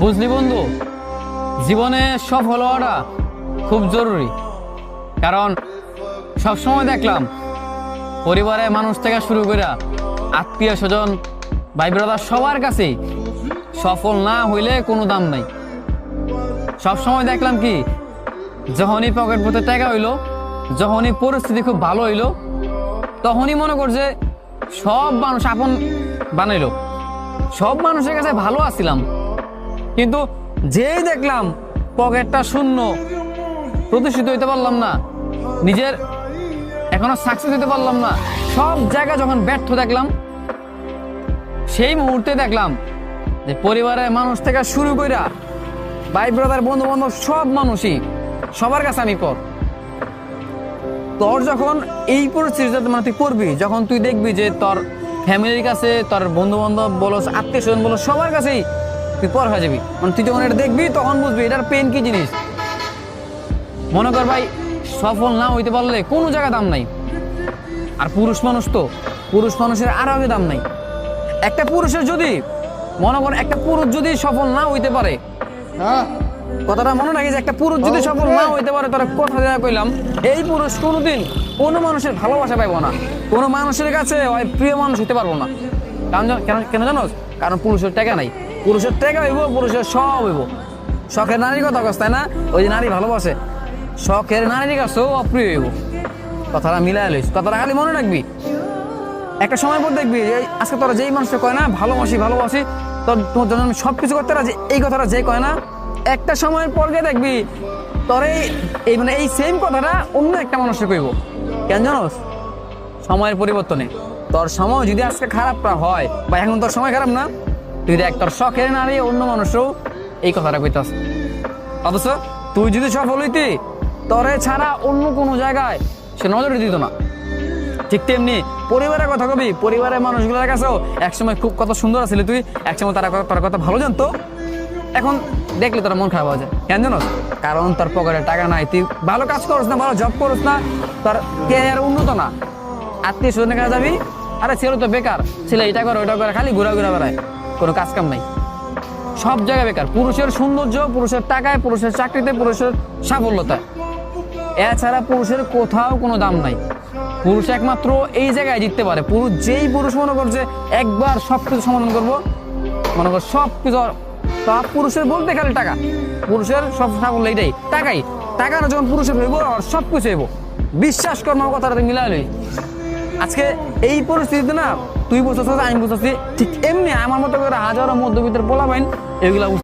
বুঝলি বন্ধু? জীবনে সফল হওয়াটা খুব জরুরি। কারণ সবসময় দেখলাম, পরিবারের মানুষ থেকে শুরু করে আত্মীয় স্বজন, ভাই ব্রাদার সবার কাছে সফল না হইলে কোনো দাম নাই। সবসময় দেখলাম কি, যখনই পকেট পথে টাকা হইল, যখনই পরিস্থিতি খুব ভালো হইল, তখনই মনে করছে সব মানুষ আপন বানাইলো। সব মানুষের কাছে ভালো আছিলাম। কিন্তু যেই দেখলাম পকেটটা শূন্য, প্রতিষ্ঠিত হইতে পারলাম না, নিজের এখনও সাকসেস হইতে পারলাম না, সব জায়গা যখন ব্যর্থ দেখলাম, সেই মুহূর্তে দেখলাম যে পরিবারের মানুষ থেকে শুরু কইরা ভাই ব্রাদার বন্ধু বান্ধব সব মানুষই সবার কাছে আমি পর তোর যখন এই পরিস্থিতিতে মানে তুই পড়বি, যখন তুই দেখবি যে তোর ফ্যামিলির কাছে, তোর বন্ধু বান্ধব বলো আত্মীয় স্বজন বলো, সবার কাছেই তুই পর হয়ে যাবি। মানে তুই যখন এটা দেখবি তখন বুঝবি এটার পেন কি জিনিস। মনে কর ভাই সফল না হইতে পারলে কোনো জায়গা দাম নাই। আর পুরুষ মানুষ তো পুরুষ মানুষের আরও আগে দাম নাই। একটা পুরুষের যদি মনে কর একটা পুরুষ যদি সফল না হইতে পারে হ্যাঁ। কথাটা মনে রাখি যে একটা পুরুষ যদি সফল না হইতে পারে তার কথা দেওয়া কইলাম এই পুরুষ কোনোদিন কোনো মানুষের ভালোবাসা পাইবো না। কোনো মানুষের কাছে প্রিয় মানুষ হইতে পারব না। কারণ কেন কেন জানো কারণ পুরুষের টাকা নাই। পুরুষের টাকা হইব, পুরুষের সব হইব। শখের নারীর কথা কস, তাই না? ওই যে নারী ভালোবাসে। শখের নারীর কাছেও অপ্রিয় হইব। কথাটা মিলাই লইস, কথাটা খালি মনে রাখবি। একটা সময় পর দেখবি আজকে তোরা যেই মানুষটা কয় না, ভালোবাসি ভালোবাসি, তোর তোমার জন্য আমি সব কিছু করতে রাজি, এই কথাটা যে কয় না, একটা সময়ের পর গিয়ে দেখবি তোর এই এই মানে এই সেম কথাটা অন্য একটা মানুষকে কইব। কেন জানোস? সময়ের পরিবর্তনে। তোর সময় যদি আজকে খারাপটা হয়, বা এখন তোর সময় খারাপ না তুই দেখ, তোর শখের নারী অন্য মানুষও এই কথাটা কইতাস অথচ তুই যদি সফল হইতি, তরে ছাড়া অন্য কোনো জায়গায় সে নজরে দিত না। ঠিক তেমনি পরিবারের কথা কবি, পরিবারের মানুষগুলোর কাছেও একসময় খুব কত সুন্দর আছিলি তুই, একসময় তারা তোর কথা ভালো জানতো। এখন দেখলে তোর মন খারাপ হয়ে যায়। কেন জানো কারণ তোর পকেটে টাকা নাই, তুই ভালো কাজ করছ না, ভালো জব করছ না, তোর ক্যারিয়ার উন্নত না। আত্মীয় স্বজনের কাছে যাবি, আরে ছেলে তো বেকার, ছেলে এটা করে, ওটা করে, খালি ঘুরা ঘুরা বেড়ায়। কোনো কাজ কাম নাই। সব জায়গায় বেকার। পুরুষের সৌন্দর্য, পুরুষের টাকায়, পুরুষের চাকরিতে, পুরুষের সাফল্যতা এছাড়া পুরুষের কোথাও কোনো দাম নাই। পুরুষ একমাত্র এই জায়গায় জিততে পারে। পুরুষ যেই পুরুষ মনে করছে, একবার সব কিছু সমাধান করব, মনে কর সব কিছু তা পুরুষের বলতে খালি টাকা। পুরুষের সব সাফল্য এইটাই টাকাই। টাকা যখন পুরুষের হইব আর সব কিছু হইব। বিশ্বাস কর্ম কথাটা মিলাই লই আজকে এই পরিস্থিতিতে না, তুই বুঝতেছিস আমি বুঝতেছি ঠিক এমনি আমার মতো করে হাজারো মধ্যবিত্তের পোলা পাইন এগুলা